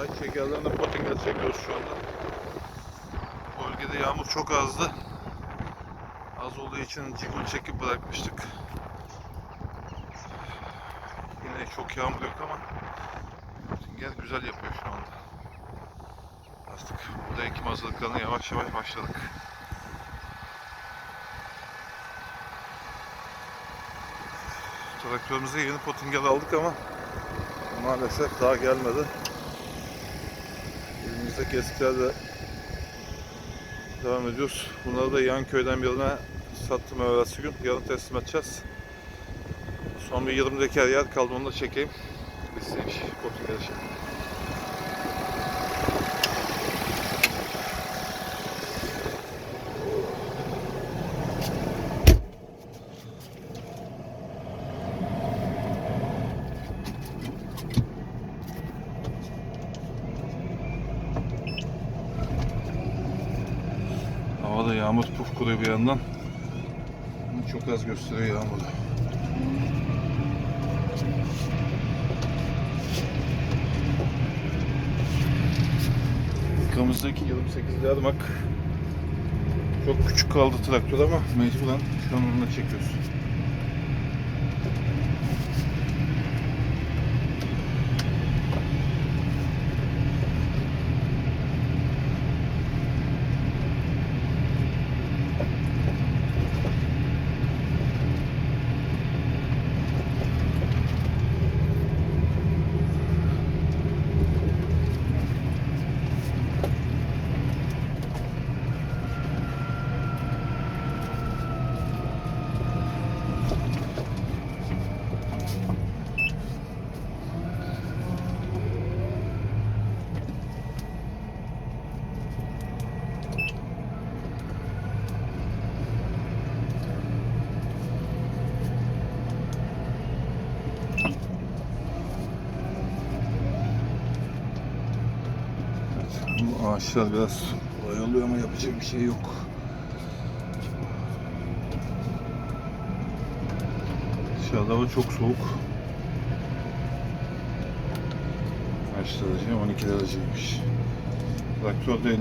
Tay şekerlerinde potinga çekiyoruz şu anda. Bölgede yağmur çok azdı. Az olduğu için cigul çekip bırakmıştık. Yine çok yağmur yok ama potinga güzel yapıyor şu anda. Artık burada ekim hazırlıklarına yavaş yavaş başladık. Traktörümüze yeni potingel aldık ama maalesef daha gelmedi. Elimizdeki eskilerle devam ediyoruz. Bunları da yan köyden birine sattım evvelsi gün. Yarın teslim edeceğiz. Son bir 20 deker yer kaldı onu da çekeyim. Bitsin iş. Potingel işi. Havada yağmur puf kuruyor bir yandan. Çok az gösteriyor yağmuru. Arkamızdaki 28 yarmak çok küçük kaldı traktör ama mecburen şu an onunla çekiyoruz. Bu ağaçlar biraz oyalıyor ama yapacak bir şey yok. Dışarıda hava çok soğuk. Kaç derece? 12 dereceymiş. Traktörde 53